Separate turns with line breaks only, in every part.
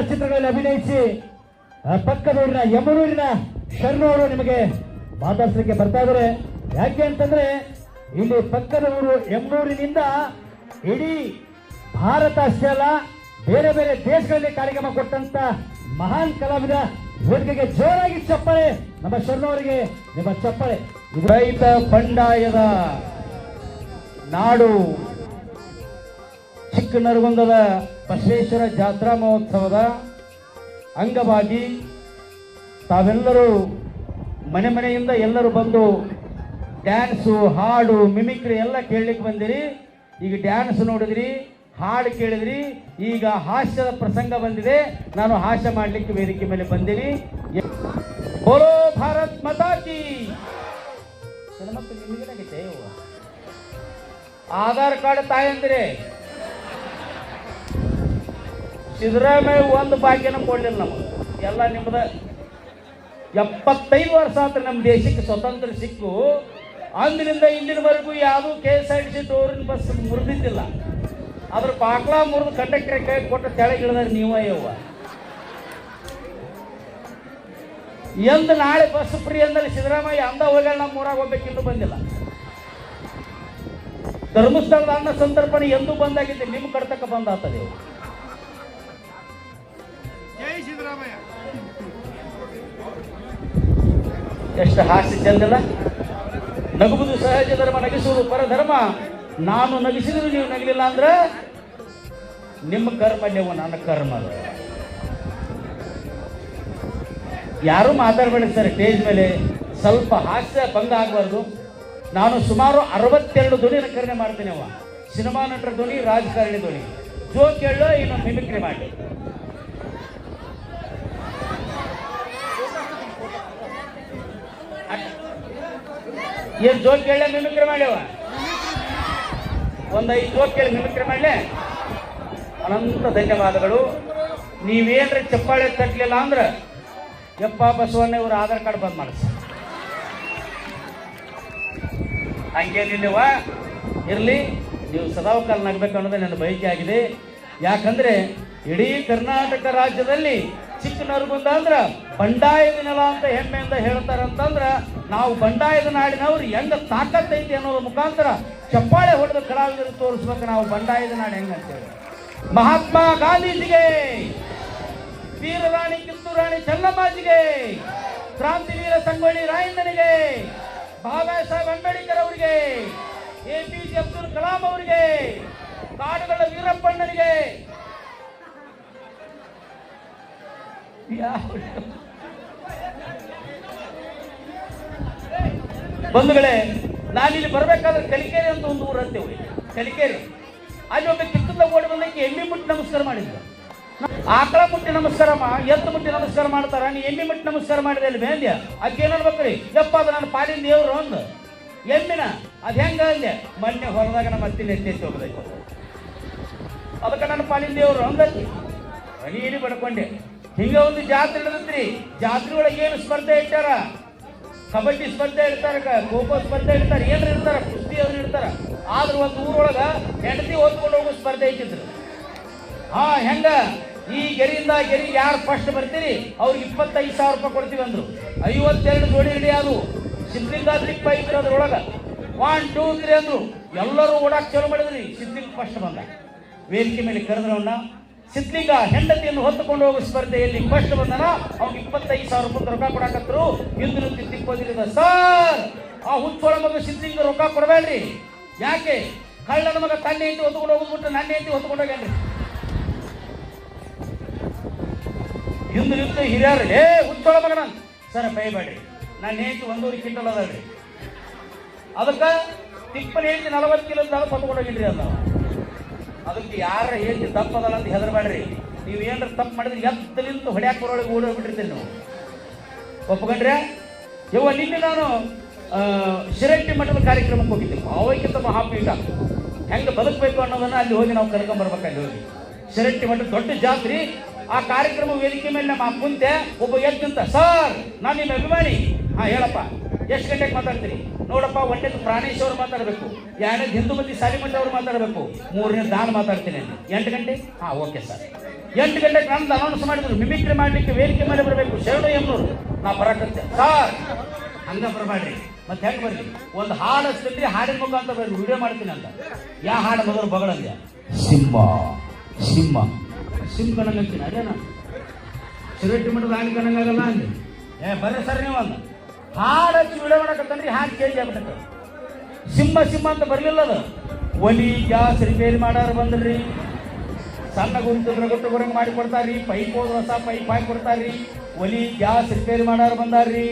ಚಿತ್ರಗಳಲ್ಲಿ ಅಭಿನಯಿಸಿ ಪಕ್ಕದೂರಿನ ಯಮನೂರಿನ ಶರ್ಮ ಅವರು ನಿಮಗೆ ಮಾತಾಡ್ಸಲಿಕ್ಕೆ ಬರ್ತಾ ಇದ್ದಾರೆ. ಯಾಕೆ ಅಂತಂದ್ರೆ, ಇಲ್ಲಿ ಪಕ್ಕದ ಊರು ಯಮನೂರಿನಿಂದ ಇಡೀ ಭಾರತ ಅಷ್ಟೇ ಅಲ್ಲ, ಬೇರೆ ಬೇರೆ ದೇಶಗಳಲ್ಲಿ ಕಾರ್ಯಕ್ರಮ ಕೊಟ್ಟಂತ ಮಹಾನ್ ಕಲಾವಿದ ವೇದಿಕೆಗೆ ಜೋರಾಗಿ ಚಪ್ಪಳೆ. ನಮ್ಮ ಶರಣವರಿಗೆ ನಿಮ್ಮ ಚಪ್ಪಳೆ. ರೈತ ಬಂಡಾಯದ ನಾಡು. ಚಿಕ್ಕನರಗುಂದದ ಬಸವೇಶ್ವರ ಜಾತ್ರಾ ಮಹೋತ್ಸವದ ಅಂಗವಾಗಿ ತಾವೆಲ್ಲರೂ ಮನೆ ಮನೆಯಿಂದ ಎಲ್ಲರೂ ಬಂದು ಡ್ಯಾನ್ಸು, ಹಾಡು, ಮಿಮಿಕ್ರಿ ಎಲ್ಲ ಕೇಳಲಿಕ್ಕೆ ಬಂದಿರಿ. ಈಗ ಡ್ಯಾನ್ಸ್ ನೋಡಿದ್ರಿ, ಹಾಡು ಕೇಳಿದ್ರಿ. ಈಗ ಹಾಸ್ಯದ ಪ್ರಸಂಗ ಬಂದಿದೆ. ನಾನು ಹಾಸ್ಯ ಮಾಡಲಿಕ್ಕೆ ವೇದಿಕೆ ಮೇಲೆ ಬಂದಿರಿ ಬೋಲೋ ಭಾರತ್ ಮತಾಕಿ? ಆಧಾರ್ ಕಾರ್ಡ್ ತಾಯಂದಿರೇ. ಸಿದ್ದರಾಮಯ್ಯ ಒಂದು ಭಾಗ್ಯನ ಕೊಡಲಿಲ್ಲ ನಮಗೆ. ಎಲ್ಲ ನಿಮ್ಮದ ಎಪ್ಪತ್ತೈದು ವರ್ಷ ಆದ್ರೆ ನಮ್ಮ ದೇಶಕ್ಕೆ ಸ್ವತಂತ್ರ ಸಿಕ್ಕು. ಅಂದಿನಿಂದ ಇಂದಿನವರೆಗೂ ಯಾವುದೂ K S R T C ಟೋರಿನ bus ಮುರಿದಿದ್ದಿಲ್ಲ. ಅದ್ರ ಬಾಕ್ಲ ಮುರಿದು ಕಂಡಕ್ಟರ್ ಕೈ ಕೊಟ್ಟು ತೆಳಗಿಳಿದ್ರೆ ನೀವ ಯವ್ವ. ಎಂದು ನಾಳೆ ಬಸ್ ಫ್ರೀ ಅಂದ್ರೆ ಸಿದ್ದರಾಮಯ್ಯ ಅಂದ ಹೋಗ್ಯಾಳ ನಮ್ಮ ಊರಾಗ ಹೋಗ್ಬೇಕಿಂದು ಬಂದಿಲ್ಲ. ಧರ್ಮಸ್ಥಳದ ಅನ್ನ ಸಂದರ್ಭನೆ ಎಂದೂ ಬಂದಾಗಿದ್ದೆ ನಿಮ್ಮ ಕಡ್ತಕ್ಕ ಬಂದಾಗ್ತದೆ ಎಷ್ಟು ಹಾಸ್ಯ ಚಂದಲ್ಲ ನಗುವುದು ಸಹಜ ಧರ್ಮ, ನಗಿಸುವುದು ಪರಧರ್ಮ. ನಾನು ನಗಿಸಿದ್ರು ನೀವು ನಗಲಿಲ್ಲ ಅಂದ್ರೆ ನಿಮ್ಮ ಕರ್ಮ ನೀವು ನನ್ನ ಕರ್ಮ. ಯಾರು ಮಾತಾಡಬೇಡಿ ಸರ್, ಸ್ಟೇಜ್ ಮೇಲೆ ಸ್ವಲ್ಪ ಹಾಸ್ಯ ಭಂಗ ಆಗಬಾರ್ದು. ನಾನು ಸುಮಾರು ಅರವತ್ತೆರಡು ಧ್ವನಿನ ನಕರಣೆ ಮಾಡ್ತೀನಿ ಅವ ಸಿನಿಮಾ ನಟರ ಧ್ವನಿ, ರಾಜಕಾರಣಿ ಧ್ವನಿ. ಜೋಕ್ ಹೇಳೋ ಇನ್ನೊಂದು ಮಿಮಿಕ್ರಿ ಮಾಡಿ. ಏನ್ ಜೋಕ್ ಕೇಳ ಮಿಮಿಕ್ರಿ ಮಾಡ್ಯವ ಒಂದು ಐದು ಜೋಕ್ ಕೇಳಿ ಮಿಮಿಕ್ರಿ ಮಾಡ್ಲೆ. ಅನಂತ ಧನ್ಯವಾದಗಳು. ನೀವೇನ್ರ ಚಪ್ಪಾಳೆ ತಟ್ಲಿಲ್ಲ ಅಂದ್ರೆ ಎಪ್ಪ ಬಸವಣ್ಣ ಇವ್ರ ಆಧಾರ್ ಕಾರ್ಡ್ ಬಂದ್ ಮಾಡಿಸ್. ಹಂಗೇನಿಲ್ಲವ, ಇರಲಿ, ನೀವು ಸದಾವಕಾಲ ನಗಬೇಕು ಅನ್ನೋದೇ ನನ್ನ ಬಯಕೆ ಆಗಿದೆ. ಯಾಕಂದ್ರೆ, ಇಡೀ ಕರ್ನಾಟಕ ರಾಜ್ಯದಲ್ಲಿ ಚಿಕ್ಕನರ್ಗುಂದ ಅಂದ್ರ ಬಂಡಾಯದ ನೆಲ ಅಂತ ಹೆಮ್ಮೆಯಿಂದ ಹೇಳ್ತಾರಂತಂದ್ರ ನಾವು ಬಂಡಾಯದ ನಾಡಿನವ್ರು ಹೆಂಗ ತಾಕತ್ತೈತಿ ಅನ್ನೋದ್ರ ಮುಖಾಂತರ ಚಪ್ಪಾಳೆ ಹೊಡೆದ ಕಲಾವಿದರು ತೋರಿಸ್ಬೇಕು ನಾವು ಬಂಡಾಯದ ನಾಡು ಹೆಂಗಂತೇಳಿ ಮಹಾತ್ಮ ಗಾಂಧೀಜಿಗೆ, ವೀರರಾಣಿ ಕಿತ್ತೂರು ರಾಣಿ ಚೆನ್ನಮ್ಮಾಜಿಗೆ, ಕ್ರಾಂತಿವೀರ ಸಂಗೊಳ್ಳಿ ರಾಯಣ್ಣನಿಗೆ ಬಾಬಾ ಸಾಹೇಬ್ ಅಂಬೇಡ್ಕರ್ ಅವರಿಗೆ A P J Abdul Kalam ಅವರಿಗೆ, ಕಾಡುಗಳ ವೀರಪ್ಪಣ್ಣನಿಗೆ. ಯಾವ- ಬಂಧುಗಳೇ, ನಾನಿಲ್ಲಿ ಬರಬೇಕಾದ್ರೆ ಕಲಿಕೇರಿ ಅಂತ ಒಂದು ಊರು ಅಂತೇವೆ ಕಲಿಕೇರಿ. ಅಲ್ಲಿ ಒಬ್ಬ ಕಿತ್ತದ ಓಡಿ ಬಂದಕ್ಕೆ ಎಮ್ಮಿ ಮುಟ್ಟಿ ನಮಸ್ಕಾರ ಮಾಡಿದ್ರು. ಆಕಳ ಮುಟ್ಟಿ ನಮಸ್ಕಾರ ಮಾ, ಎತ್ತು ಮುಟ್ಟಿ ನಮಸ್ಕಾರ ಮಾಡ್ತಾರ? ನೀ ಎಮ್ಮಿ ಮುಟ್ಟಿ ನಮಸ್ಕಾರ ಮಾಡಿದೆ ಅಲ್ಲಿ ಬೇಂದ್ಯ ಅದಕ್ಕೆ ಏನು ಅನ್ಬೇಕ್ರಿ ಯಪ್ಪ, ಅದು ನನ್ನ ಪಾಲಿನ ದೇವ್ರು ಒಂದು ಎಮ್ಮಿನ, ಅದು ಹೆಂಗ ಅಲ್ಲಿ ಮೊನ್ನೆ ಹೊರದಾಗ ನಮ್ಮ ಅತ್ತಿನ ಎತ್ತಿ ಹೋಗ್ಬೇಕು. ಅದಕ್ಕೆ ನನ್ನ ಪಾಲಿನ ದೇವ್ರು ಅಂದತಿ ನೀಡಿ ಪಡ್ಕೊಂಡೆ. ಹಿಂಗೆ ಒಂದು ಜಾತ್ರೆ ನಡೆದ್ರಿ ಜಾತ್ರೆ ಒಳಗೆ ಏನು ಸ್ಪರ್ಧೆ ಇಟ್ಟಾರ? ಕಬಡ್ಡಿ ಸ್ಪರ್ಧೆ ಇರ್ತಾರ ಖೋಖೋ ಸ್ಪರ್ಧೆ ಇರ್ತಾರ, ಏನ್ರ ಇರ್ತಾರ, ಕುಸ್ತಿ ಅವ್ರು ಇರ್ತಾರ. ಆದ್ರೆ ಒಂದು ಊರೊಳಗ ಹೆಂಡತಿ ಓದ್ಕೊಂಡು ಹೋಗೋ ಸ್ಪರ್ಧೆ ಇಟ್ಟಿದ್ರು ಹಾ, ಹೆಂಗ? ಈ ಗೆರಿಯಿಂದ ಗೆರಿ ಯಾರು ಫಸ್ಟ್ ಬರ್ತೀರಿ? ಅವ್ರಿಗೆ ಇಪ್ಪತ್ತೈದು ಸಾವಿರ ರೂಪಾಯಿ ಕೊಡ್ತೀವಿ ಅಂದ್ರು. ಐವತ್ತೆರಡು ಜೋಡಿ ಹಿಡಿ ಅದು. ಸಿದ್ಲಿಂಗ ಲಿಪ್ ಐತ್ರಿ ಅದ್ರೊಳಗ. ಒನ್ ಟೂ ತ್ರೀ ಅಂದ್ರು. ಎಲ್ಲರೂ ಓಡಾಕ್ ಚಲೋ ಮಾಡಿದ್ರಿ. ಸಿದ್ಲಿಂಗ್ ಫಸ್ಟ್ ಬಂದ. ವೇದಿಕೆ ಮೇಲೆ ಕರೆದ್ರವನ್ನ ಸಿದ್ಲಿಂಗ ಹೆಂಡತಿಯನ್ನು ಹೊತ್ತುಕೊಂಡು ಹೋಗುವ ಸ್ಪರ್ಧೆಯಲ್ಲಿ ಫಸ್ಟ್ ಬಂದನ ಅವ್ನಿಗೆ ಇಪ್ಪತ್ತೈದು ಸಾವಿರ ರೂಪಾಯಿ ರೊಕ್ಕ ಕೊಡಾಕತ್ರು. ಎಂದು ನಿಂತು ತಿಕ್ಕೋದಿಲ್ಲ. ಸರ್, ಆ ಹುಚ್ಚೋಳ ಮಗ ಸಿದ್ಲಿಂಗ ರೊಕ್ಕ ಕೊಡಬೇಡ್ರಿ. ಯಾಕೆ? ಕಳ್ಳನ ಮಗ ತನ್ನ ಹೆಂಡತಿ ಹೊತ್ಕೊಂಡು ಹೋಗ್ಬಿಟ್ಟು ನನ್ನ ಹೆಂಡತಿ ಹೊತ್ಕೊಂಡು ಹೋಗ್ಯಾನ್ರಿ. ಹಿಂದು ನಿಂತು ಹಿರಿಯರು ಏ ಹುಚ್ಚೋಳ ಮಗನ, ಸರ್ ಬೈಬೇಡ್ರಿ ನನ್ನ ಹೆಂಡತಿ ಒಂದೂವರೆ ಕ್ವಿಂಟಲ್ ಅದಲ್ರಿ ಅದಕ್ಕೆ ತಿಪ್ಪನ ಹೆಂಡತಿ ನಲವತ್ತು ಕಿಲೋ ಹೊತ್ಕೊಂಡು ಹೋಗಿದ್ರಿ ಅಲ್ಲ ಅದಕ್ಕೆ ಯಾರ ಹೇಳಿ ತಪ್ಪದಲ್ಲ ಅಂತ ಹೆದರಬೇಡ್ರಿ. ನೀವು ಏನಾರ ತಪ್ಪು ಮಾಡಿದ್ರೆ ಎತ್ತಲಿಂತ ಹೊಡ್ಯಾಕ ಬರೋಳಿಗೆ ಓಡಿ ಹೋಗ್ಬಿಟ್ಟಿರ್ತೀರಿ ನೀವು. ಒಪ್ಕೊಂಡ್ರೆ? ಯವ್ವ, ನಿನ್ನೆ ನಾನು ಶಿರಟ್ಟಿ ಮಠದ ಕಾರ್ಯಕ್ರಮಕ್ಕೆ ಹೋಗಿದ್ದೆ ಭಾವೈಕ್ಯತ ಮಹಾಪೀಠ. ಹೆಂಗೆ ಬದುಕಬೇಕು ಅನ್ನೋದನ್ನ ಅಲ್ಲಿ ಹೋಗಿ ನಾವು ಕರ್ಕೊಂಬರ್ಬೇಕು ಅಲ್ಲಿ ಹೋಗಿ. ಶಿರಟ್ಟಿ ಮಠದ ದೊಡ್ಡ ಜಾತ್ರೆ. ಆ ಕಾರ್ಯಕ್ರಮ ವೇದಿಕೆ ಮೇಲೆ ನಮ್ಮ ಕುಂತೆ ಒಬ್ಬ ಎದ್ದಂತ, ಸರ್, ನಾನು ನಿಮ್ಮ ಅಭಿಮಾನಿ. ಹಾ, ಹೇಳಪ್ಪ. ಎಷ್ಟು ಗಂಟೆಗೆ ಮಾತಾಡ್ತೀರಿ? ನೋಡಪ್ಪ ಒಂದನೇದು ಪ್ರಾಣೇಶ್ ಅವ್ರು ಮಾತಾಡಬೇಕು. ಎರಡನೇದು ಹಿಂದೂ ಮಂದಿ ಸಾಲಿಮಠ ಅವ್ರು ಮಾತಾಡಬೇಕು. ಮೂರನೇ ನಾನು ಮಾತಾಡ್ತೀನಿ. ಎಂಟು ಗಂಟೆ? ಹಾಂ, ಓಕೆ ಸರ್. ಎಂಟು ಗಂಟೆಗೆ ನಂದು ಅನೌನ್ಸ್ ಮಾಡಿದ್ರು. ಮಿಮಿಕ್ರಿ ಮಾಡ್ಲಿಕ್ಕೆ ವೇದಿಕೆ ಮೇಲೆ ಬರಬೇಕು. ಶರಣ ಎಂಬರು ನಾ ಬರಕತ್ತೆ ಸರ್! ಹಂಗ ಬರಬೇಡ್ರಿ ಮತ್ತೆ ಹೆಂಗೆ ಬರ್ರಿ ಒಂದು ಹಾಡು ಹಚ್ತೀನಿ ಹಾಡಿನ ಮುಖಾಂತರ ಬರ್ರಿ ವಿಡಿಯೋ ಮಾಡ್ತೀನಿ ಅಂತ. ಯಾ ಹಾಡು ಮೊದಲು ಬಗಳಂದೆ ಸಿಂಹ. ಸಿಂಹ. ಸಿಂಹ ಕಣಂಗಂತೀನಿ ಅದೇ ಅದೇನ ಸಿರಟ್ಟಿ ಮಠದ ಹಾಡು ಕಣಂಗಾಗಲ್ಲ ಅಂದೆ. ಏ, ಬರ್ರಿ ಸರ್ ನೀವು ಹಾಡು ಹಚ್ಚಿ ವಿಡಿಯೋ ಮಾಡಕತ್ತನ್ರಿ ಹಾಡು ಚೇಂಜ್ ಆಗ್ಬಿಟ್ಟೆ ಸಿಂಹ ಸಿಂಹ ಅಂತ ಬರಲಿಲ್ಲ ಅದು. ಒಲಿ, ಗ್ಯಾಸ್ ರಿಪೇರಿ ಮಾಡಾರ ಬಂದ್ರಿ. ಸಣ್ಣ ಗುಂತಿದ್ರೆ ಗೊತ್ತು ಗುರಂಗ್ ಮಾಡಿ ಕೊಡ್ತಾರ್ರಿ. ಪೈಪ್ ಹೋದ್ ಹೊಸ ಪೈಪ್ ಹಾಕಿ ಕೊಡ್ತಾರ್ರಿ. ಒಲಿ, ಗ್ಯಾಸ್ ರಿಪೇರಿ ಮಾಡಾರ ಬಂದಾರ್ರಿ.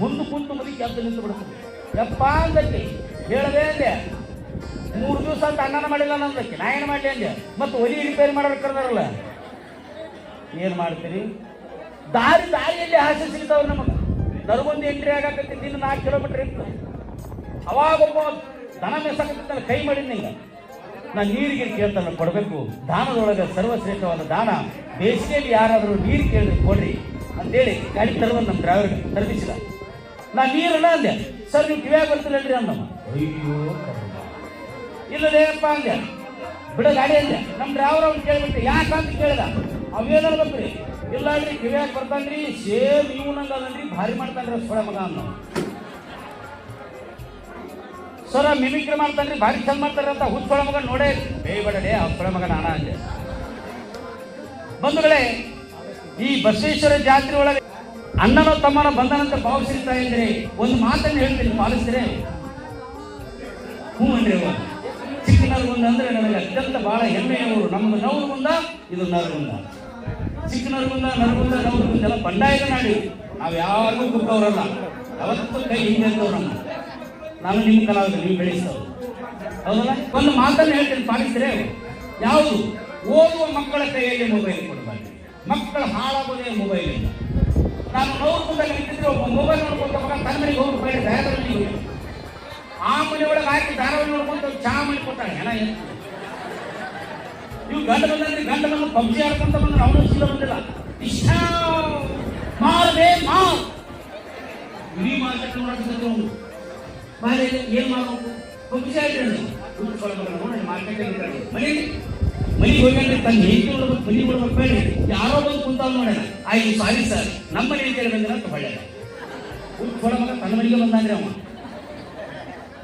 ಮುಂದೆ ಕುಂತು ಮುದಿ ಕೆದ್ದು ನಿಂತು ಬಿಡ್ತಾರೆ ಯಪ್ಪ ಅಂದಕ್ಕೆ ಹೇಳದೆ ಅಂದೆ. ಮೂರು ದಿವಸ ಅಂತ ಅನ್ನನ ಮಾಡಿಲ್ಲ ನಂದಕ್ಕೆ ನಾ ಏನು ಮಾಡಲಿ ಅಂದೆ? ಮತ್ತು ಒಲಿ ರಿಪೇರಿ ಮಾಡೋರು ಕರೆದಾರಲ್ಲ. ಏನು ಮಾಡ್ತೀರಿ? ದಾರಿ, ದಾರಿಯಲ್ಲಿ ಹಾಸಿ ಸಿಗ್ತಾವ್ರಿ ನಮಗೆ. ನರಗೊಂದು ಎಂಟ್ರಿ ಆಗಾಕತ್ತಿ ದಿನ ನಾಲ್ಕು ಕಿಲೋಮೀಟರ್ ಇತ್ತು. ಅವಾಗ ಒಬ್ಬ ದನ ಮೆಸಕತ್ತಿದ್ದಲ್ಲ ಕೈ ಮಾಡಿದ್ ನಿಂಗ ನಾನು ನೀರಿಗೆ ಕೇಳ್ತಾನೆ ಕೊಡಬೇಕು. ದಾನದೊಳಗೆ ಸರ್ವಶ್ರೇಷ್ಠವಾದ ದಾನ. ಬೇಸಿಗೆಯಲ್ಲಿ ಯಾರಾದರೂ ನೀರು ಕೇಳಿದ್ರೆ ಕೊಡ್ರಿ ಅಂತೇಳಿ ಗಾಡಿ ತರುವಂತ ನಮ್ಮ ಡ್ರೈವರ್ ತರಬಿಸಿದ ನಾ ನೀರನ್ನ ಅಂದೆ. ಸರ್ ನೀವು ಕಿವ್ಯಾಗ ಬರ್ತೀರಲ್ರಿ ಅಂದಮ್ಮ ಅಯ್ಯೋ. ಇಲ್ಲದೇಪ್ಪ ಅಂದೆ. ಬಿಡ ಗಾಡಿ ಅಂದೆ. ನಮ್ಮ ಡ್ರೈವರ್ ಅವ್ನು ಕೇಳ್ಬಿಟ್ಟು ಯಾಕಂತ ಕೇಳಿದ? ಅವೇನ ಬರ್ತೀರಿ ಇಲ್ಲ ಅಲ್ರಿ ಕಿವ್ಯಾಗ ಬರ್ತಾನ್ರಿ, ಸೇಮ್ ಇವು ನಂಗ ಭಾರಿ ಮಾಡ್ತಾನ್ರಿ ಸೊಳ ಮಗ ಅನ್ನೋ ಸರ, ಮಿಮಿಕ್ರಿ ಮಾಡ್ತಾನ್ರಿ, ಭಾರಿ ಚಂದ ಮಾಡ್ತಾರ ಅಂತ ಹುಚ್ಚೊಳ ಮಗ ನೋಡೇ ಬೇಯಬೇಡಲೇ ಆ ಸೊಳ ಮಗ ನಾನ ಅಂದೆ. ಬಂಧುಗಳೇ, ಈ ಬಸವೇಶ್ವರ ಜಾತ್ರೆ ಒಳಗೆ ಅಣ್ಣನ ತಮ್ಮನ ಬಂಧನಂತ ಭಾವಿಸಿರ್ತಾ ಇದ್ರೆ ಒಂದು ಮಾತನ್ನು ಹೇಳ್ತೀನಿ ಪಾಲಿಸ್ತೀರಿ ಹ್ಞೂ ಅಂದ್ರೆ ಅವ್ವ. ಚಿಕ್ಕ ನರಗುಂದ ಅಂದ್ರೆ ನನಗೆ ಅತ್ಯಂತ ಬಹಳ ಹೆಮ್ಮೆಯ ಊರು. ನಮ್ದು ಮುಂದ ಇದು ನರಗುಂದ. ಚಿಕ್ಕ ನರಗುಂದ ನರಗುಂದ ನವರುಗುಂದ ಬಂಡಾಯ ನಾಡಿ. ನಾವು ಯಾವಾಗಲೂ ಕುಕ್ಕವ್ರಲ್ಲ ಯಾವತ್ತೂ ಕೈ ಹಿಂದೆ ಇರ್ತವ್ರು ನಾನು ನಿಮ್ಮ ಕಲಾವಿದ, ನೀವು ಬೆಳೆಸ್ತವ್ರು ಹೌದಲ್ಲ? ಒಂದು ಮಾತನ್ನು ಹೇಳ್ತೀನಿ, ಪಾಲಿಸಿದ್ರೆ ಯಾವುದು? ಓದುವ ಮಕ್ಕಳ ಕೈಯಲ್ಲಿ ಮೊಬೈಲ್ ಕೊಡಬಾರ್ದು. ಮಕ್ಕಳು ಹಾಳಾಗೋದೇ ಮೊಬೈಲ್ ಇಲ್ಲ. ನಾನು ನೋಡ್ಕೊಂಡಾಗ ನಿಂತಿದ್ರೆ ಒಬ್ಬ ಮೊಬೈಲ್ ನೋಡ್ಕೊಂತ ಮಗ ತನ್ನ ಮನೆಗೆ ಹೋಗಿ ಆ ಮನೆ ಒಳಗೆ ಹಾಕಿ ಧಾರಾವಾಹಿ ನೋಡ್ಕೊಂತ ಚಹಾ ಮಾಡಿ ಕೊಟ್ಟಾಳೆ ಏನು ಇವು ಗಂಡ ಬಂದ್ರೆ ಗಂಡ ಬಂದು ಪಬ್ಜಿ ಆಡ್ಕೊಂತ ಬಂದ್ರೆ ಅವನು ಶೀಲ ಬಂದಿಲ್ಲ. ಇಷ್ಟ. ಮಾರದೆ ಮಾ ಇಡೀ ಮಾರ್ಕೆಟ್ ನೋಡಕ್ಕೆ ಬಾಳೆ ಏನ್ ಮಾಡ್ಬೇಕು? ಪಬ್ಜಿ ಆಡ್ರಿ ನೋಡಿ ಮಾರ್ಕೆಟ್ ಮನೆಗೆ ಹೋಗಿ ತನ್ನ ಹೆಂಡತಿ ನೋಡ್ಬೇಕು ಮನೆಗೆ ನೋಡ್ಬೇಕು ಬೇಡ ಯಾರೋ ಬಂದು ಕುಂತಾವ್ ನೋಡೋಣ. ಆಯ್ತು ಸಾರಿ ಸರ್ ನಮ್ಮ ಮನೆ ಅಂತೇಳಿ ಬಂದಿರ ಅಂತ ಮಗ ತನ್ನ ಮನೆಗೆ ಬಂದಾನ್ರಿ ಅವ.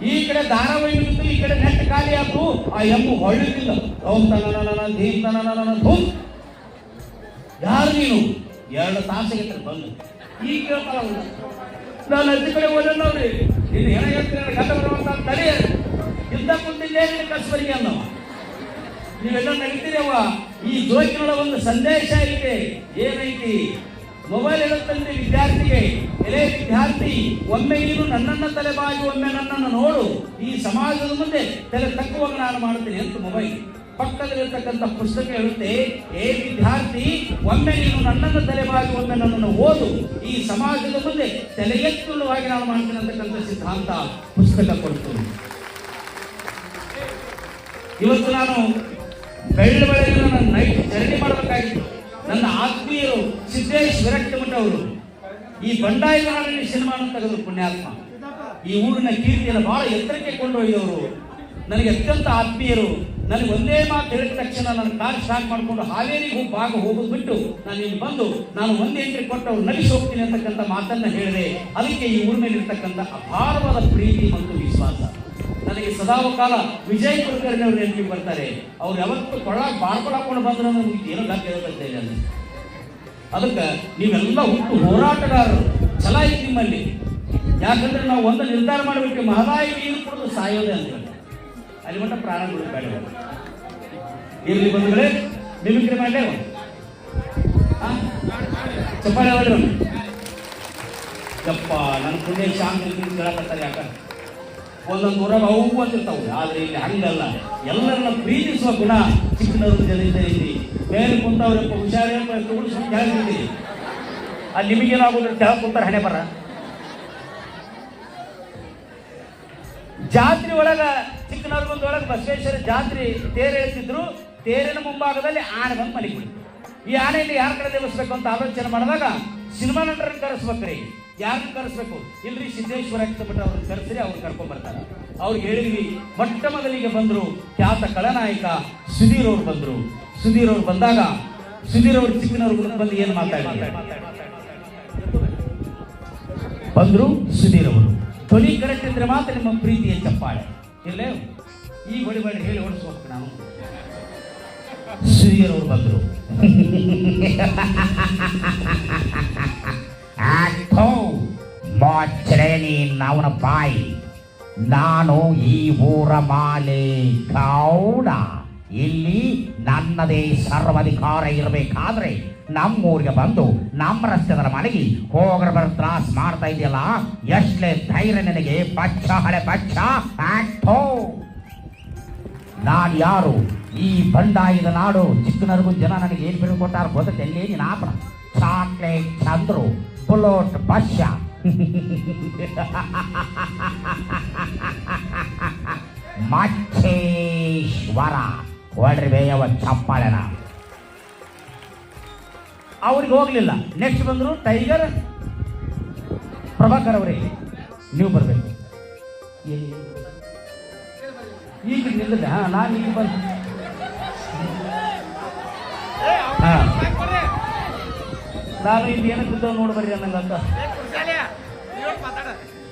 ಈ ಕಡೆ ಧಾರಾವಾಹಿ ಮುಗಿತು ಈ ಕಡೆ ನೆಟ್ ಖಾಲಿ ಆಯ್ತು. ಆ ಎಮ್ಮು ಹೊಳ್ಳಿದ್ದಿಲ್ಲ ಧೋಮ್ ತನ ಧೀಮ್. ಯಾರು ನೀನು? ಎರಡು ತಾಸಿಗೆ ಬಂದು. ಈ ಅವ್ನು. ನಾನು ಅಜ್ಜಿ ಕಡೆ ಹೋದ ನೋಡ್ರಿ. ಇದು ಏನ ಹೇಳ್ತೀನಿ ಗಂಡ ಬರುವಂತ ತಡಿ ಯುದ್ಧ ಕುಂತಿದ್ದೇ ನಿನ್ನ ಕಸ್ಬರಿಗೆ ಅನ್ನವ ನೀವೆಲ್ಲ ನಡೀತೀರವ್ವ ಈ ಜೋಕಿನೊಳ ಒಂದು ಸಂದೇಶ ಐತೆ ಏನೈತಿ? ಮೊಬೈಲ್ ಹೇಳುತ್ತಲ್ಲಿ ವಿದ್ಯಾರ್ಥಿಗೆ, ಎಲೆ ವಿದ್ಯಾರ್ಥಿ, ಒಮ್ಮೆ ನೀನು ನನ್ನನ್ನ ತಲೆಬಾಗಿ, ಒಮ್ಮೆ ನನ್ನನ್ನು ನೋಡು. ಈ ಸಮಾಜದ ಮುಂದೆ ತಲೆ ತಕ್ಕುವಾಗ ನಾನು ಮಾಡುತ್ತೇನೆ ಅಂತ ಮೊಬೈಲ್ ಪಕ್ಕದಲ್ಲಿರ್ತಕ್ಕಂಥ ಪುಸ್ತಕ ಹೇಳುತ್ತೆ, ಏ ವಿದ್ಯಾರ್ಥಿ, ಒಮ್ಮೆ ನೀನು ನನ್ನನ್ನು ತಲೆಬಾಗಿ, ಒಮ್ಮೆ ನನ್ನನ್ನು ಓದು. ಈ ಸಮಾಜದ ಮುಂದೆ ತಲೆ ಎತ್ತುವಾಗಿ ನಾನು ಮಾಡ್ತೇನೆ ಅಂತಕ್ಕಂಥ ಸಿದ್ಧಾಂತ ಪುಸ್ತಕ ಕೊಡ್ತೀನಿ ಇವತ್ತು ನಾನು ಬೆಳ್ಳ ಬೆಳೆಯನ್ನು ನನ್ನ ನೈಟ್ ಜರ್ನಿ ಮಾಡಬೇಕಾಗಿತ್ತು. ನನ್ನ ಆತ್ಮೀಯರು ಸಿದ್ದೇಶ್ ವಿರಕ್ತಮಠ ಅವರು, ಈ ಬಂಡಾಯ ನಾಡಿನ ಸಿನಿಮಾನ ತೆಗೆದ್ರು ಪುಣ್ಯಾತ್ಮ. ಈ ಊರಿನ ಕೀರ್ತಿಯನ್ನು ಬಹಳ ಎತ್ತರಕ್ಕೆ ಕೊಂಡೊಯ್ದವರು. ನನಗೆ ಅತ್ಯಂತ ಆತ್ಮೀಯರು, ನನಗೆ ಒಂದೇ ಮಾತು ಹೇಳಿದ ತಕ್ಷಣ ನನ್ನ ಕಾರ್ ಸ್ಟಾರ್ಟ್ ಮಾಡಿಕೊಂಡು ಹಾವೇರಿ ಭಾಗ ಹೋಗೋದು ಬಿಟ್ಟು ನಾನು ಇಲ್ಲಿ ಬಂದು ನಾನು ಒಂದೇ ಎಂಟ್ರಿ ಕೊಟ್ಟು ಅವ್ರು ನಗಿಸಿ ಹೋಗ್ತೀನಿ ಅಂತಕ್ಕಂಥ ಮಾತನ್ನ ಹೇಳಿದೆ. ಅದಕ್ಕೆ ಈ ಊರಿನಲ್ಲಿರ್ತಕ್ಕಂಥ ಅಪಾರವಾದ ಪ್ರೀತಿ ಮತ್ತು ವಿಶ್ವಾಸ. ನನಗೆ ಸದಾವಕಾಲ ವಿಜಯ್ ಕುಲಕರ್ಣಿ ಅವರು ನೆನಪಿಗೆ ಬರ್ತಾರೆ. ಅವ್ರು ಯಾವತ್ತು ಕೊಳ್ಳ ಬಾಳ್ಕೊಳಕೊಂಡು ಬಂದ್ರೆ ನಮ್ಗೆ ಏನೋ ದಾಖಲೆ ಹೇಳ್ತಾ ಇಲ್ಲ. ಅದಕ್ಕೆ ನೀವೆಲ್ಲ ಹುಟ್ಟು ಹೋರಾಟಗಾರರು. ಛಲ ಐತಿ ನಿಮ್ಮಲ್ಲಿ. ಯಾಕಂದ್ರೆ ನಾವು ಒಂದು ನಿರ್ಧಾರ ಮಾಡಬೇಕು, ಮಹದಾಯಿ ನೀರು ಕುಡಿದು ಸಾಯೋದೇ ಅಂತ. ಅಲ್ಲಿ ಮಟ್ಟ ಪ್ರಾಣ ಬಿಡಬೇಡ ಇರ್ಲಿ ಬಂಧುಗಳೇ ಮಿಮಿಕ್ರಿ ಮಾಡಲೇ ಚಪ್ಪಾಳೆ. ಯಪ್ಪ ನನ್ನ ಪುಣ್ಯ ಶಾಂತಿ ಕೇಳಕತ್ತಾರೆ ಯಾಕ ಒಂದೊಂದು ಊರಾಗ ಅವು ಅಂತಿರ್ತಾವೆ ಆದ್ರೆ ಇಲ್ಲಿ ಹಂಗಲ್ಲ. ಎಲ್ಲರನ್ನ ಪ್ರೀತಿಸುವ ಗುಣ ಚಿಕ್ಕನವ್ರ ಜನರಿಂದ ಐತಿ ಬೇರೆ ಕುಂತವ್ರಪ್ಪ ಹುಷಾರಪ್ಪ ಸುಮ್ಮನೆ ಕೆಳಗಿದ್ದೀರಿ ಅಲ್ಲಿ ನಿಮಗೇನಾಗೋದ್ರೆ ಕೆಳಗೆ ಕುಂತಾರೆ ಹಣೆ ಬರ. ಜಾತ್ರೆ ಒಳಗ ಚಿಕ್ಕನವ್ರಿಗೊಂದು ಒಳಗೆ ಬಸವೇಶ್ವರ ಜಾತ್ರೆ ತೇರು ಎಳ್ತಿದ್ರು ತೇರಿನ ಮುಂಭಾಗದಲ್ಲಿ ಆನೆ ಬಂದು ಮಲಿಬಿಡಿ ಈ ಆನೆಯಲ್ಲಿ ಯಾರ ಕಡೆ ದೇವಿಸ್ಬೇಕು ಅಂತ ಆಲೋಚನೆ ಮಾಡಿದಾಗ ಸಿನಿಮಾ ನಟರನ್ನು ಕರೆಸ್ಬೇಕ್ರಿ
ಯಾರನ್ನ ಕರೆಸ್ಬೇಕು? ಇಲ್ರಿ ಸಿದ್ದೇಶ್ವರ ಮಠ ಅವ್ರನ್ನ ಕರೆಸ್ರಿ, ಅವ್ರು ಕರ್ಕೊಂಡ್ ಬರ್ತಾರೆ ಅವ್ರಿಗೆ ಹೇಳಿದ್ವಿ, ಮೊಟ್ಟ ಮೊದಲಿಗೆ ಬಂದ್ರು ಖ್ಯಾತ ಕಳನಾಯಕ ಸುಧೀರ್ ಅವ್ರು ಬಂದ್ರು. ಸುಧೀರ್ ಅವ್ರು ಬಂದಾಗ, ಸುಧೀರ್ ಅವ್ರು ಚಿಕ್ಕನವ್ರು ಬಂದು ಏನು ಮಾತಾಡಿದ್ರು? ಬಂದ್ರು ಸುಧೀರ್ ಅವರು. ಧ್ವನಿ ಕರೆಕ್ಟ್ ಇದ್ರೆ ಮಾತ್ರ ನಿಮ್ಮ ಪ್ರೀತಿಯ ಚಪ್ಪಾಳೆ. ಇಲ್ಲೇ ಈ ಹೊಡಿಬೇಡಿ ಹೇಳಿ ಓಡಿಸ್ಬೇಕು ನಾನು ಸುಧೀರ್ ಅವರು ಬಂದ್ರು.
ಆಥೋ ಮೊಚ್ಚರೆ ನೀನವನ ಬಾಯಿ, ನಾನು ಈ ಊರ ಮಾಲೆ ಗೌಡ. ಇಲ್ಲಿ ನನ್ನದೇ ಸರ್ವಾಧಿಕಾರ ಇರಬೇಕಾದ್ರೆ ನಮ್ಮೂರಿಗೆ ಬಂದು ನಮ್ಮ ರಸ್ತೆದರ ಮನೆಗೆ ಹೋಗ್ರ ಬರ ತ್ರಾಸ್ ಮಾಡ್ತಾ ಇದೆಯಲ್ಲ? ಎಷ್ಟೇ ಧೈರ್ಯ ನಿನಗೆ? ಪಚ್ಚ, ಹಳೆ ಪಚ್ಚ. ಆಥೋ ನಾನು ಯಾರು? ಈ ಬಂಡಾಯದ ನಾಡು ಚಿಕ್ಕನರ್ಗು ಜನ ನನಗೆ ಏನು ಬಿಡು ಕೊಟ್ಟಾರ ಗೊತ್ತಲ್ಲಿ ನೀನು ಆಪಣ ಚಾಕ್ಲೇಟ್ ಚಂದ್ರು. ಬುಲ್ಲೋಟ್ ಬಸ್ಸ ಮಾಚೇಶ್ವರ ಹೊಡ್ರಿ ಬೇಯವ ಚಪ್ಪಾಳೆನ
ಅವ್ರಿಗೆ ಹೋಗ್ಲಿಲ್ಲ. ನೆಕ್ಸ್ಟ್ ಬಂದ್ರು ಟೈಗರ್ ಪ್ರಭಾಕರ್ ಅವರೇ ನೀವು ಬರಬೇಕು? ಈಗ ನಿಲ್ಲದ ನಾನು ಈಗ ಬಂದು ಹಾ. ನಾನು ಇಲ್ಲಿ ಏನಕ್ಕೆ ಕುದ್ದ ನೋಡ್ಬರಿ ಅನ್ನಂಗಂತ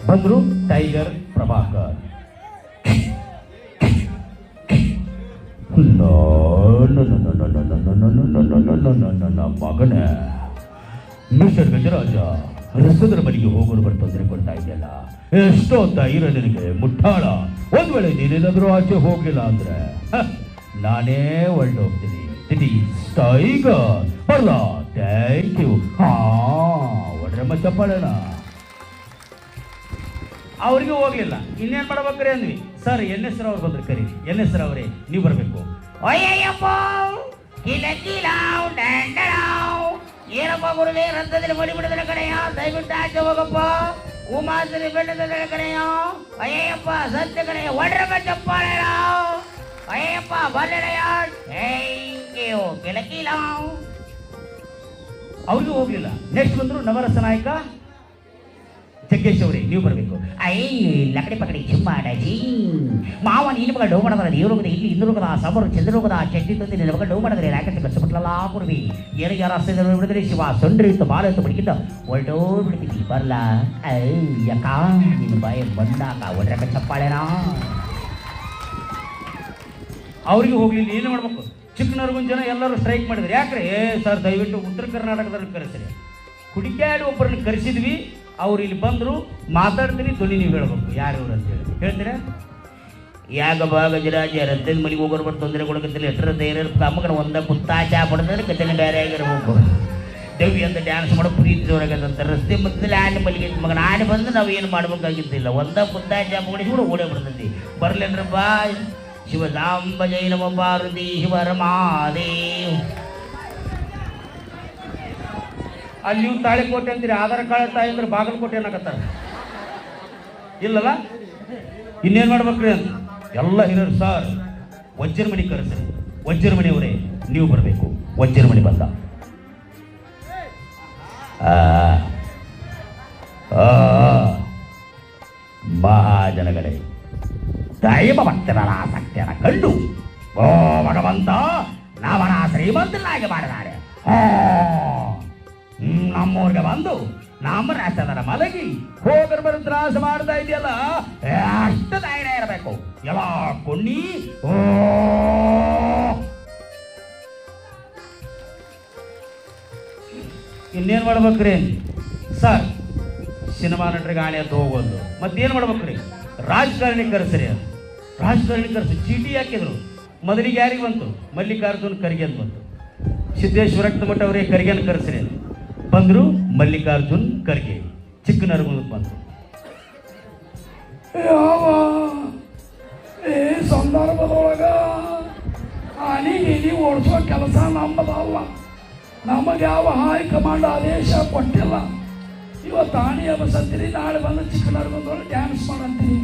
ಬಂದ್ರು ಟೈಗರ್ ಪ್ರಭಾಕರ್
ನನ್ನ ಮಗನೇ ಮಿಸ್ಟರ್ ಗಜರಾಜ ರಸದರ ಮನೆಗೆ ಹೋಗೋರು ಬರ್ ತೊಂದರೆ ಕೊಡ್ತಾ ಇದೆಯಲ್ಲ ಎಷ್ಟೋ ಧೈರ್ಯ ನಿನಗೆ ಮುಟ್ಟಾಳ ಒಂದ್ ವೇಳೆ ನೀನೇನಾದ್ರೂ ಆಚೆ ಹೋಗಿಲ್ಲ ಅಂದ್ರೆ ನಾನೇ ಒಳ್ಳೆ ಹೋಗ್ತೀನಿ ಟೈಗರ್ ಬರಲ್ಲ ಥ್ಯಾಂಕ್ ಯು ಹಾ ಒಡ್ರಮ್ಮ ಚಪ್ಪಾಳೆನಾ
ಅವ್ರಿಗೆ ಹೋಗ್ಲಿಲ್ಲ ಇನ್ನೇನ್ ಮಾಡ್ಬೇಕ್ರಿ ಅಂದ್ವಿ ಸರ್ ಎನ್ ಎಸ್ ಅವ್ರು ಬಂದ್ರು ಕರಿ ಎನ್ ಎಸ್ ಅವರೇ ನೀವು ಬರ್ಬೇಕು
ಅಯ್ಯಯ್ಯಪ್ಪ ಕಿಲ ಕಿಲಾವ್ ಡ್ಯಾಂಡಳಾವ್ ಏನಪ್ಪ ಗುರುವೆ ರಥದಲ್ಲಿ ಮಡಿ ಬಿಡದರ ಕಡೆಯ ದಯವಿಟ್ಟು ಆಚೆ ಹೋಗಪ್ಪ ಉಮಾಸರಿ ಬೆಟ್ಟದ ಕಡೆಯ ಅಯ್ಯಯ್ಯಪ್ಪ ಸತ್ಯ ಕಡೆಯ ಒಡ್ರಮ ಚಪ್ಪಾಳೆ ಅಯ್ಯಪ್ಪ ಬಲ್ಲಡೆಯ ಥ್ಯಾಂಕ್ ಯು ಕಿಲ ಕಿಲಾವ್
ಅವ್ರಿಗೂ ಹೋಗ್ಲಿಲ್ಲ. ನೆಕ್ಸ್ಟ್ ಬಂದ್ರು ನವರಸ ನಾಯಕ ಜಗ್ಗೇಶ್ ಅವರೇ, ನೀವು ಬರಬೇಕು.
ಅಯ್ಯ ಲಕಡೆ ಪಕಡೆ ಚಿಮ್ಮಾಡಜಿ ಮಾವ, ನೀನು ಮಗ ಡೋ ಮಾಡಿದ್ರೆ ದೇವರೋಗದ ಇಲ್ಲಿ ಇಂದ್ರುಗದ ಸಮರು ಚಂದ್ರುಗದ ಚಟ್ಟಿ ತಂದು, ನಿನ್ನ ಮಗ ಡೋ ಮಾಡಿದ್ರೆ ರಾಕೆಟ್ ಕಷ್ಟಪಟ್ಟಲ್ಲ ಕೊಡ್ವಿ ಏನು ಯಾರ ಅಸ್ತಿದ್ರು ಬಿಡಿದ್ರೆ ಶಿವ. ಸೊಂಡ್ರಿ ಇತ್ತು, ಬಾಲ ಇತ್ತು ಬಿಡಿಕಿದ್ದ ಒಳ್ಟೋ ಬಿಡ್ತೀವಿ ಬರಲ್ಲ ಐ ಯಕ ನಿನ್ನ ಬಾಯ ಬಂದಾಕ ಒಡ್ರಕ ಚಪ್ಪಾಳೆನಾ
ಅವ್ರಿಗೆ ಹೋಗ್ಲಿಲ್ಲ ಏನು ಮಾಡ್ಬೇಕು. ಚಿಕ್ಕನವ್ರಿಗೊಂದು ಜನ ಎಲ್ಲರೂ ಸ್ಟ್ರೈಕ್ ಮಾಡಿದ್ರು. ಯಾಕ್ರೆ? ಏ ಸರ್, ದಯವಿಟ್ಟು ಉತ್ತರ ಕರ್ನಾಟಕದಲ್ಲಿ ಕರೆಸ್ರಿ. ಕುಡಿಕ್ಯಾಡಿ ಒಬ್ಬರನ್ನ ಕರೆಸಿದ್ವಿ, ಅವ್ರು ಇಲ್ಲಿ ಬಂದರು, ಮಾತಾಡ್ತೀನಿ, ಧ್ವನಿ ನೀವು ಹೇಳ್ಬೇಕು. ಯಾರು ಇವ್ರು ಅಂತ ಹೇಳಿ. ಹೇಳ್ತೀರಾ?
ಯಾಗ ಗಜರಾಜ ರಸ್ತೆಯಿಂದ ಮನೆಗೆ ಹೋಗೋರು ಬರ್ತು ತೊಂದರೆ ಕೊಡಕತ್ತಿಲ್ಲ. ಎಷ್ಟರ ಧೈರ್ಯ ತಮ್ಮಗನ ಒಂದ ಕುತ್ತಾ ಚಾ ಪಡೆದ್ರೆ ಕಥೆನೇ ಬೇರೆ ಆಗಿರ್ಬೇಕು. ದೇವಿ ಅಂತ ಡ್ಯಾನ್ಸ್ ಮಾಡೋ ಪ್ರೀತಿ ಜೋರಾಗದಂತ ರಸ್ತೆ ಮಧ್ಯದಲ್ಲಿ ಆನೆ ಮಲ್ಲಿಗೆ ಮಗನ. ಆನೆ ಬಂದು ನಾವು ಏನು ಮಾಡ್ಬೇಕಾಗಿದ್ದಿಲ್ಲ. ಒಂದ ಕುತ್ತಾ ಚಾ ಪಡಿಸಿ ಕೂಡ ಓಡೇ ಬಿಡ್ತೈತಿ. ಬರ್ಲೇನ್ರ ಬಾ ನಮ ಪಾರ್ವತಿ ಶಿವರಮಾದೇವ್
ಅಲ್ಲಿ ನೀವು ತಾಳಿಕೋಟೆ ಅಂತೀರಿ, ಆಧಾರ್ ಕಾರ್ಡ್ ತಾಯಿ ಅಂದ್ರೆ ಬಾಗಲಕೋಟೆ ಅನ್ನಕತ್ತಾರೆ. ಇಲ್ಲಲ್ಲ? ಇನ್ನೇನು ಮಾಡ್ಬೇಕ್ರಿ? ಅಂತ ಎಲ್ಲ ಹಿರಿಯರು, ಸರ್, ವಜ್ರಮಣಿ ಕರೆಸ್ರಿ. ಅವರೇ ಮಣಿಯವರೇ ನೀವು ಬರಬೇಕು. ವಜ್ರಮಣಿ ಬಂದ.
ಮಹಾಜನಗಳೇ ದೈವ ಭಕ್ತರನ ಆಸಕ್ತಿಯನ್ನು ಕಂಡು ಓ ಭಗವಂತ ನವನ ಶ್ರೀಮಂತನಾಗಿ ಮಾಡಿದ್ದಾರೆ ನಮ್ಮೂರಿಗೆ ಬಂದು ನಮ್ಮ ರಾಷ್ಟ್ರದ ಮಲಗಿ ಹೋಗರು ಬರೋ ತ್ರಾಸ ಮಾಡ್ತಾ ಇದೆಯಲ್ಲ ಅಷ್ಟು ಧೈರ್ಯ ಇರಬೇಕು. ಎಲ್ಲ ಕೊಂಡಿ ಓ
ಇನ್ನೇನ್ ಮಾಡ್ಬೇಕ್ರಿ? ಸರ್, ಸಿನಿಮಾ ನಟರಿಗೆ ಆಣೆ ಅಂತ ಹೋಗೋದು ಮತ್ತೇನು ಮಾಡ್ಬೇಕ್ರಿ? ರಾಜಕಾರಣಿ ಕರೆಸ್ರಿ ರಾಜಕಾರಣಿ ಕರೆಸಿ, ಚೀಟಿ ಹಾಕಿದ್ರು ಮೊದಲಿಗೆ ಯಾರಿಗೆ ಬಂತು? ಮಲ್ಲಿಕಾರ್ಜುನ್ ಖರ್ಗೆ ಅಂತ ಬಂತು. ಸಿದ್ದೇಶ್ವರ ಮಠ ಅವರಿಗೆ ಖರ್ಗೆನ ಕರೆಸ್ರಿ ಬಂದರು ಮಲ್ಲಿಕಾರ್ಜುನ್ ಖರ್ಗೆ ಚಿಕ್ಕನರಗುಂದ ಬಂತು.
ಯಾವ ಈ ಸಂದರ್ಭದೊಳಗ ಆನಿ ನೀನಿ ಓಡಿಸೋ ಕೆಲಸ ನಮ್ಮದಲ್ಲ ನಮಗೆ ಯಾವ ಹೈಕಮಾಂಡ್ ಆದೇಶ ಕೊಟ್ಟಿಲ್ಲ. ಇವತ್ತು ಆಣಿ ಹಬ್ಬಸತ್ತೀರಿ ನಾಳೆ ಬಂದು ಚಿಕ್ಕನರ್ಗೊಂದೊಳಗೆ ಡ್ಯಾನ್ಸ್ ಮಾಡಂತೀರಿ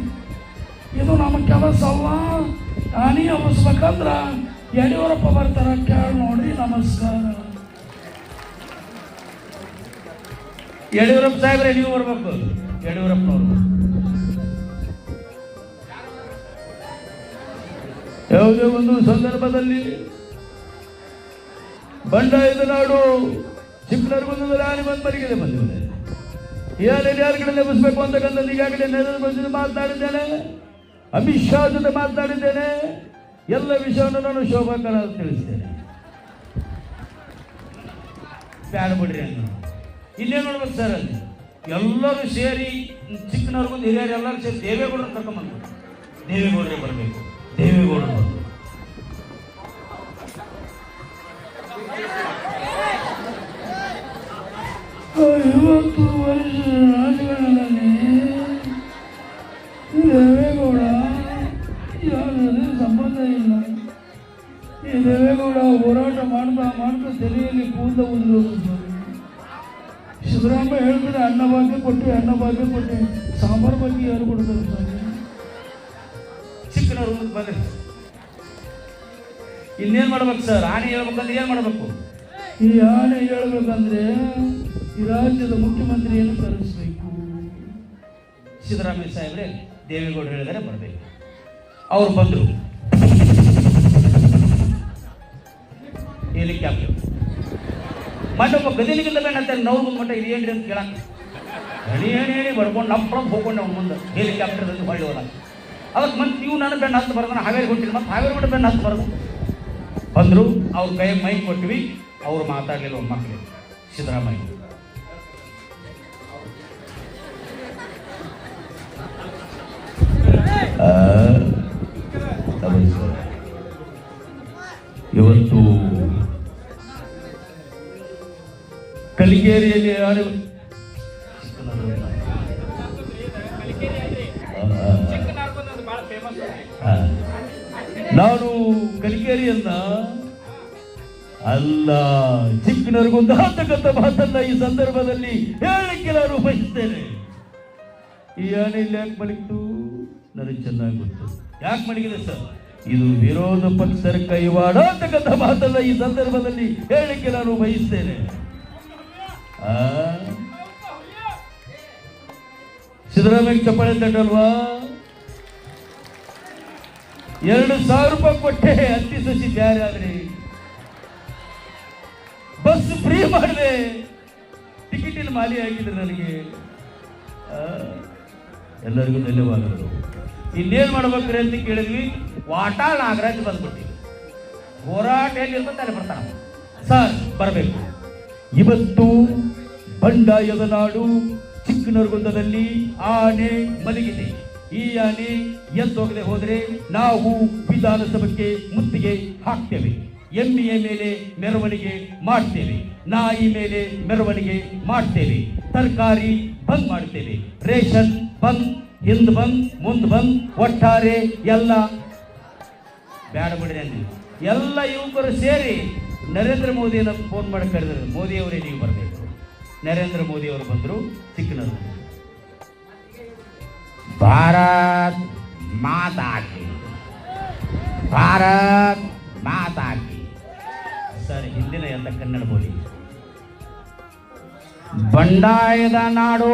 ಇದು ನಮ್ಮ ಕೆಲಸ ಅಲ್ಲ. ನಾನೇ ಹಬ್ಬಿಸ್ಬೇಕಂದ್ರ ಯಡಿಯೂರಪ್ಪ ಬರ್ತಾರ ಕೇಳಿ ನೋಡಿ, ನಮಸ್ಕಾರ.
ಯಡಿಯೂರಪ್ಪ ಸಾಹೇಬ್ರೆ, ನೀವು ಬರ್ಬೇಕು. ಯಡಿಯೂರಪ್ಪನವರು. ಯಾವುದೇ ಒಂದು ಸಂದರ್ಭದಲ್ಲಿ ಬಂಡಾಯದ ನಾಡು ಚಿಕ್ಕನರಗುಂದದಲ್ಲಿ ಆನೆ ಬಂದು ಬರಿಗಿದೆ ಬಂದಿದೆ ಯಾರಲ್ಲಿ ಯಾರ ಕಡೆ ನೆಪಿಸ್ಬೇಕು ಅಂತಕ್ಕಂಥದ್ದು ಈಗಾಗಲೇ ನೆರೆದು ಬಂದಿದ್ದು ಮಾತನಾಡಿದ್ದೇನೆ. ಅಮಿತ್ ಮಾತನಾಡಿದ್ದೇನೆ ಎಲ್ಲ ವಿಷಯವನ್ನು ನಾನು ಶೋಭಾಕರ ತಿಳಿಸ್ತೇನೆ. ಬ್ಯಾಡ ಬಿಡ್ರಿ ಅಂತ ಇನ್ನೇನು ನೋಡ್ಬೇಕು ಸರ್ ಅಲ್ಲಿ? ಎಲ್ಲರೂ ಸೇರಿ ಚಿಕ್ಕನವ್ರಿಗೂ ಹಿರಿಯರು ಎಲ್ಲರೂ ಸೇರಿ ದೇವೇಗೌಡರು ಕರ್ಕೊಂಬಂದ್ರು. ದೇವೇಗೌಡರೇ ಬರಬೇಕು. ದೇವೇಗೌಡರು ಬಂದರು
ಐವತ್ತು ವರ್ಷ ತೆರೆಯಲ್ಲಿ ಒಂದು ಉದುರೋದು ಸಿದ್ದರಾಮಯ್ಯ ಹೇಳ್ತಾರೆ ಅನ್ನ ಭಾಗ್ಯ ಕೊಟ್ಟು ಅನ್ನ ಭಾಗ್ಯ ಕೊಟ್ಟು. ಸಾಂಬಾರ್ ಬಗ್ಗೆ ಯಾರು ಕೊಡ್ತಾರೆ
ಚಿಕ್ಕನವ್ರು ಬಂದ್ರಿ ಇನ್ನೇನ್ ಮಾಡ್ಬೇಕು ಸರ್ ಆನೆ ಹೇಳ್ಬೇಕಂದ್ರೆ ಏನು ಮಾಡ್ಬೇಕು?
ಈ ಆನೆ ಹೇಳ್ಬೇಕಂದ್ರೆ ಈ ರಾಜ್ಯದ ಏನು ಕರೆಸಬೇಕು.
ಸಿದ್ದರಾಮಯ್ಯ ಸಾಹೇಬ್ರೆ ದೇವೇಗೌಡರು ಹೇಳಿದರೆ ಬರಬೇಕು. ಅವ್ರು ಬಂದರು. ಮೊನ್ನೆ ಒಬ್ಬ ಗದಿಲಿಗಿಂದ ಬೇಡ ಅಂತ ನೋವು ಮಟ್ಟ ಇದು ಏನ್ರಿ ಅಂತ ಕೇಳಕ್ಕ ಹೇಳಿ ಹೇಳಿ ಹೇಳಿ ಬರ್ಕೊಂಡು ನಮ್ಮ ಹೋಗ್ಕೊಂಡು ಅವ್ನ ಮುಂದೆ. ಹೆಲಿಕಾಪ್ಟರ್ದಲ್ಲಿ ಹೊಳ್ಳಿ ಹೋದ ಅದಕ್ಕೆ ಮತ್ತೆ ನೀವು ನನ್ನ ಬೆನ್ನ ಹತ್ತು ಬರ್ದಾನ ಹಾವೇರಿ ಕೊಟ್ಟಿಲ್ಲ ಮತ್ತೆ ಹಾವೇರಿ ಬಿಟ್ಟು ಬೆನ್ನ ಹತ್ತು ಬರ್ದು. ಬಂದರು ಅವ್ರ ಕೈ ಮೈ ಕೊಟ್ವಿ ಅವ್ರು ಮಾತಾಡಲಿಲ್ಲ ಮಕ್ಕಳು ಸಿದ್ದರಾಮಯ್ಯ.
ಆ, ನಮಸ್ಕಾರ. ಇವತ್ತು
ಕಲಿಕೇರಿಯಲ್ಲಿ
ಯಾರು?
ನಾನು ಕಲಿಕೇರಿಯನ್ನ ಅಲ್ಲ ಚಿಕ್ಕನವ್ರಿಗೊಂದು ಅಂತಕ್ಕಂಥ ಮಾತನ್ನ ಈ ಸಂದರ್ಭದಲ್ಲಿ ಹೇಳಲಿಕ್ಕೆ ನಾನು ಬಯಸ್ತೇನೆ ಈ ಆನೆ ಇಲ್ಲಿ ಯಾಕೆ ಮಲಗಿತು ನನಗೆ ಚೆನ್ನಾಗಿ ಗೊತ್ತು. ಯಾಕೆ ಮಲಗಿದೆ ಸರ್? ಇದು ವಿರೋಧ ಪಕ್ಷರ ಕೈವಾಡ ಅಂತಕ್ಕಂಥ ಮಾತನ್ನ ಈ ಸಂದರ್ಭದಲ್ಲಿ ಹೇಳಲಿಕ್ಕೆ ನಾನು ಬಯಸ್ತೇನೆ? ಸಿದ್ದರಾಮಯ್ಯ ಚಪ್ಪಾಳೆ ತಟ್ಟಲ್ವಾ ಎರಡು ಸಾವಿರ ರೂಪಾಯಿ ಕೊಟ್ಟೆ ಹತ್ತಿ ಸಸಿ ಬ್ಯಾರೆ ಆದ್ರಿ. ಬಸ್ ಫ್ರೀ ಮಾಡಿದೆ. ಟಿಕೆಟಿನ ಮಾಲಿ ಹಾಕಿದ್ರು ನನಗೆ. ಎಲ್ಲರಿಗೂ ಧನ್ಯವಾದಗಳು. ಇನ್ನೇನ್ ಮಾಡ್ಬೇಕ್ರಿ ಅಂತ ಕೇಳಿದ್ವಿ. ವಾಟಾ ನಾಗರಾಜ್ ಬಂದ್ಬಿಟ್ಟಿವಿ ಹೋರಾಟ ಇರ್ತದೆ ಅಲ್ಲಿ ಬರ್ತಾನ. ಸರ್, ಬರಬೇಕು. ಇವತ್ತು ಬಂಡಾಯದ ನಾಡು ಚಿಕ್ಕನರಗುಂದದಲ್ಲಿ ಆನೆ ಮಲಗಿದೆ. ಈ ಆನೆ ಎದ್ದೋಗದೆ ಹೋದರೆ ನಾವು ವಿಧಾನಸಭೆಗೆ ಮುತ್ತಿಗೆ ಹಾಕ್ತೇವೆ. ಎಮ್ಮೆಯ ಮೇಲೆ ಮೆರವಣಿಗೆ ಮಾಡ್ತೇವೆ. ನಾಯಿ ಮೇಲೆ ಮೆರವಣಿಗೆ ಮಾಡ್ತೇವೆ. ತರಕಾರಿ ಬಂದ್ ಮಾಡ್ತೇವೆ. ರೇಷನ್ ಬಂದ್, ಹಿಂದ್ ಬಂದ್, ಮುಂದ್ ಬಂದ್, ಒಟ್ಟಾರೆ ಎಲ್ಲ ಬೇಡ ಬಿಡ್ರಿ ಎಲ್ಲ ಯುವಕರು ಸೇರಿ ನರೇಂದ್ರ ಮೋದಿಯನ್ನು ಫೋನ್ ಮಾಡಿ ಕರೆದ್ರು. ಮೋದಿಯವರೇ ನೀವು ಬರಬೇಕು. ನರೇಂದ್ರ ಮೋದಿ ಅವರು ಬಂದರು ಚಿಕ್ಕನವರು
ಭಾರತ್ ಮಾತಾ ಕಿ ಭಾರತ್ ಮಾತಾ ಕಿ
ಸರ್ ಹಿಂದಿನ ಎಲ್ಲ ಕನ್ನಡ ಬೋಲಿ ಬಂಡಾಯದ ನಾಡು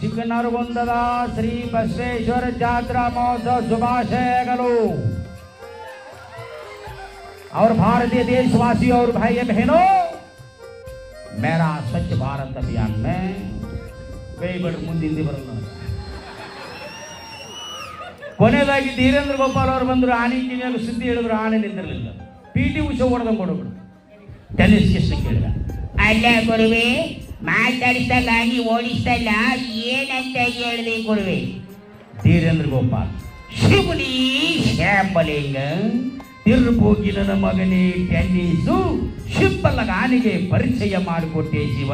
ಚಿಕ್ಕನರಗುಂದದ ಶ್ರೀ ಬಸವೇಶ್ವರ ಜಾತ್ರಾ ಮಹೋತ್ಸವ ಶುಭಾಶಯಗಳು और भारतीय देशवासी और भाई बहनों मेरा स्वच्छ भारत अभियान में ಕೈ ಬಿಡ್ರಿ ಮುಂದೆ ಹಿಂದಿ ಬರಲ್ಲ ನನಗೆ. ಕೊನೆಯದಾಗಿ ಧೀರೇಂದ್ರ ಗೋಪಾಲ್ ಅವರು ಬಂದರು ಆನೆ ಕಿವಿಯಾಗ ಸುದ್ದಿ ಹೇಳಿದ್ರು ಆನೆ ನಿಂತಿರಲಿಲ್ಲ P T Usha ಹೊಡೆದಂಗೆ ಕೊಡೋಬಿಡು tennis Krishna ಕೇಳಿದ
ಅಲ್ಲ ಗುರುವೆ ಮಾತಾಡಿಸಲ್ಲ ನೀ ಓಡಿಸಲ್ಲ ಏನಂತ ಹೇಳಿದೆ ಗುರುವೆ
ಧೀರೇಂದ್ರ ಗೋಪಾಲ್
ಶಿವಲಿ ಶ್ಯಾಂಬಲಿಂಗ
ತಿರುಬೋಗಿ ನನ್ನ ಮಗನೇ ಟೆನ್ನಿಸು ಶಿಪ್ಪಲ್ಲಗ ಆನೆಗೆ ಪರಿಚಯ ಮಾಡಿಕೊಟ್ಟೆ ಜೀವ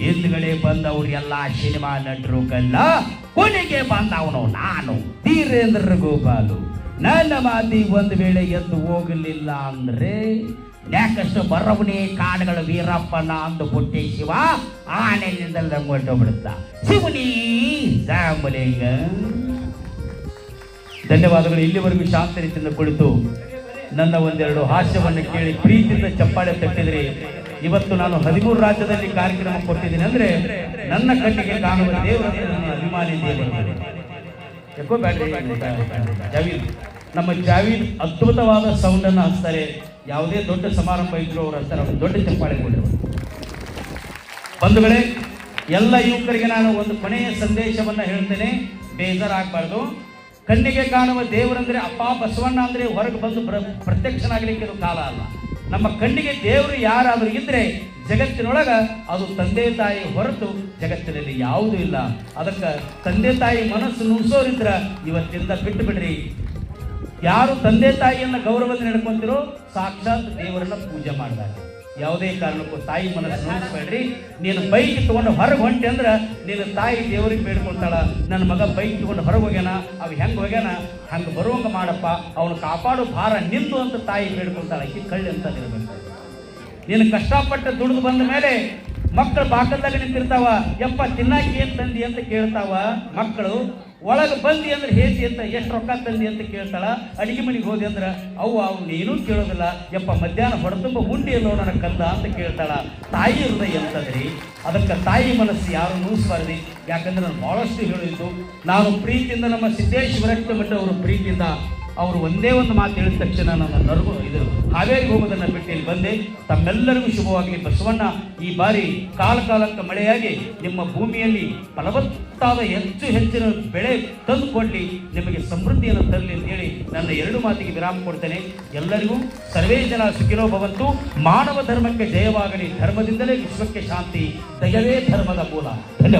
ಹಿಂದ್ಗಡೆ ಬಂದವರು ಎಲ್ಲ ಸಿನಿಮಾ ನಟರು ಕಲ್ಲ ಕೊನೆಗೆ ಬಂದವನು ನಾನು, ಧೀರೇಂದ್ರ ಗೋಪಾಲು. ನನ್ನ ಮಾತಿ ಒಂದು ವೇಳೆ ಎದ್ದು ಹೋಗಲಿಲ್ಲ ಅಂದ್ರೆ
ಯಾಕಷ್ಟು ಬರವನೇ ಕಾಡುಗಳ ವೀರಪ್ಪನ ಅಂದು ಕೊಟ್ಟೆ ಶಿವ. ಆನೆಯಿಂದಲ್ಲ ಹೊರಟೋಗ್ಬಿಡುತ್ತ ಶಿವನಿ
ಧನ್ಯವಾದಗಳು. ಇಲ್ಲಿವರೆಗೂ ಶಾಂತ ರೀತಿಯಿಂದ ಕುಳಿತು ನನ್ನ ಒಂದೆರಡು ಹಾಸ್ಯವನ್ನು ಕೇಳಿ ಪ್ರೀತಿಯಿಂದ ಚಪ್ಪಾಳೆ ತಟ್ಟಿದ್ರಿ. ಇವತ್ತು ನಾನು ಹದಿಮೂರು ರಾಜ್ಯದಲ್ಲಿ ಕಾರ್ಯಕ್ರಮ ಕೊಟ್ಟಿದ್ದೀನಿ ಅಂದ್ರೆ ನನ್ನ ಕಣ್ಣಿಗೆ ಕಾಣುವ ದೇವರೇ ನನ್ನ ಅಭಿಮಾನಿ ಜಾವೀದ್, ನಮ್ಮ ಜಾವೀದ್ ಅದ್ಭುತವಾದ ಸೌಂಡ್ ಅನ್ನು ಹಚ್ತಾರೆ ಯಾವುದೇ ದೊಡ್ಡ ಸಮಾರಂಭ ಇದ್ರು ಅವರು ಹಚ್ತಾರೆ ದೊಡ್ಡ ಚಪ್ಪಾಳೆ ಕೊಟ್ಟರು ಬಂಧುಗಳೇ ಎಲ್ಲ ಯುವಕರಿಗೆ ನಾನು ಒಂದು ಕೊನೆಯ ಸಂದೇಶವನ್ನ ಹೇಳ್ತೇನೆ. ಬೇಜಾರಾಗಬಾರ್ದು. ಕಣ್ಣಿಗೆ ಕಾಣುವ ದೇವರಂದ್ರೆ ಅಪ್ಪ ಬಸವಣ್ಣ ಅಂದ್ರೆ ಹೊರಗೆ ಬಂದು ಪ್ರ ಪ್ರತ್ಯಕ್ಷನಾಗಲಿಕ್ಕೆ ಇದು ಕಾಲ ಅಲ್ಲ. ನಮ್ಮ ಕಣ್ಣಿಗೆ ದೇವರು ಯಾರಾದರೂ ಇದ್ರೆ ಜಗತ್ತಿನೊಳಗ ಅದು ತಂದೆ ತಾಯಿ ಹೊರತು ಜಗತ್ತಿನಲ್ಲಿ ಯಾವುದೂ ಇಲ್ಲ. ಅದಕ್ಕೆ ತಂದೆ ತಾಯಿ ಮನಸ್ಸು ನುಗ್ಸೋರಿದ್ರ ಇವತ್ತಿಂದ ಬಿಟ್ಟು ಬಿಡ್ರಿ. ಯಾರು ತಂದೆ ತಾಯಿಯನ್ನ ಗೌರವದಿಂದ ನಡ್ಕೊಂತಿರೋ ಸಾಕ್ಷಾತ್ ದೇವರನ್ನ ಪೂಜೆ ಮಾಡಿದಾಗ ಯಾವುದೇ ಕಾರಣಕ್ಕೂ ತಾಯಿ ಮನಸ್ಸು ನೋಡಿಸ್ಬೇಡ್ರಿ ನೀನು ಬೈಕ್ ತೊಗೊಂಡು ಹೊರಗೆ ಹೊಂಟೆ ಅಂದ್ರೆ ನೀನು ತಾಯಿ ದೇವರಿಗೆ ಬೇಡ್ಕೊಳ್ತಾಳ. ನನ್ನ ಮಗ ಬೈಕ್ ತಗೊಂಡು ಹೊರಗೆ ಹೋಗ್ಯಾನ, ಅವ್ ಹೆಂಗೆ ಹೋಗ್ಯಾನ? ಹಂಗೆ ಬರುವಂಗ ಮಾಡಪ್ಪ. ಅವನು ಕಾಪಾಡು ಭಾರ ನಿಂತು ಅಂತ ತಾಯಿ ಬೇಡ್ಕೊಳ್ತಾಳ. ಈ ಕಳ್ಳಿ ಅಂತ ಇರ್ಬೇಕು ನೀನು ಕಷ್ಟಪಟ್ಟು ದುಡಿದು ಬಂದ ಮೇಲೆ ಮಕ್ಕಳು ಬಾಕಲ್ದಾಗ ನಿಂತಿರ್ತಾವ. ಯಪ್ಪ, ತಿನ್ನಾಕಿ ಏನ್ ತಂದಿ ಅಂತ ಕೇಳ್ತಾವ ಮಕ್ಕಳು? ಒಳಗೆ ಬಂದಿ ಅಂದ್ರೆ ಹೇಸಿ ಅಂತ, ಎಷ್ಟು ರೊಕ್ಕ ತಂದಿ ಅಂತ ಕೇಳ್ತಾಳ, ಅಡಿಗೆ ಮನೆಗೆ ಹೋದಿ ಅಂದ್ರೆ ಅವು ಅವ್ನು ಏನೂ ಕೇಳೋದಿಲ್ಲ, ಯಪ್ಪ, ಮಧ್ಯಾಹ್ನ ಹೊರತುಂಬ ಉಂಡಿ ಎಲ್ಲೋ ನನ್ನ ಕಂದ ಅಂತ ಕೇಳ್ತಾಳ. ತಾಯಿ ಹೃದಯ ಎಂತದ್ರಿ? ಅದಕ್ಕೆ ತಾಯಿ ಮನಸ್ಸು ಯಾರು ನೂಸ್ಬಾರ್ದಿ? ಯಾಕಂದ್ರೆ ನಾನು ಬಹಳಷ್ಟು ಹೇಳಿದ್ದು, ನಾನು ಪ್ರೀತಿಯಿಂದ ನಮ್ಮ ಸಿದ್ದೇಶ್ವರ ಮಠ ಅವರು ಪ್ರೀತಿಯಿಂದ ಅವರು ಒಂದೇ ಒಂದು ಮಾತು ಹೇಳಿದ ತಕ್ಷಣ ನನ್ನ ನರಗು ಇದು ಹಾವೇರಿ ಹೋಗೋದನ್ನು ಬಿಟ್ಟು ಇಲ್ಲಿ ಬಂದೆ. ತಮ್ಮೆಲ್ಲರಿಗೂ ಶುಭವಾಗಲಿ ಬಸವಣ್ಣ. ಈ ಬಾರಿ ಕಾಲ ಕಾಲಕ್ಕೆ ಮಳೆಯಾಗಿ ನಿಮ್ಮ ಭೂಮಿಯಲ್ಲಿ ಫಲವತ್ತಾದ ಹೆಚ್ಚು ಹೆಚ್ಚಿನ ಬೆಳೆ ತಂದುಕೊಳ್ಳಿ ನಿಮಗೆ ಸಮೃದ್ಧಿಯನ್ನು ತರಲಿ ಅಂತ ಹೇಳಿ ನನ್ನ ಎರಡು ಮಾತಿಗೆ ವಿರಾಮ ಕೊಡ್ತೇನೆ. ಎಲ್ಲರಿಗೂ ಸರ್ವೇ ಜನ ಸುಖಿರೋ ಭವಂತು, ಮಾನವ ಧರ್ಮಕ್ಕೆ ಜಯವಾಗಲಿ. ಧರ್ಮದಿಂದಲೇ ವಿಶ್ವಕ್ಕೆ ಶಾಂತಿ, ದಯವೇ ಧರ್ಮದ ಮೂಲ. ಧನ್ಯವಾದ.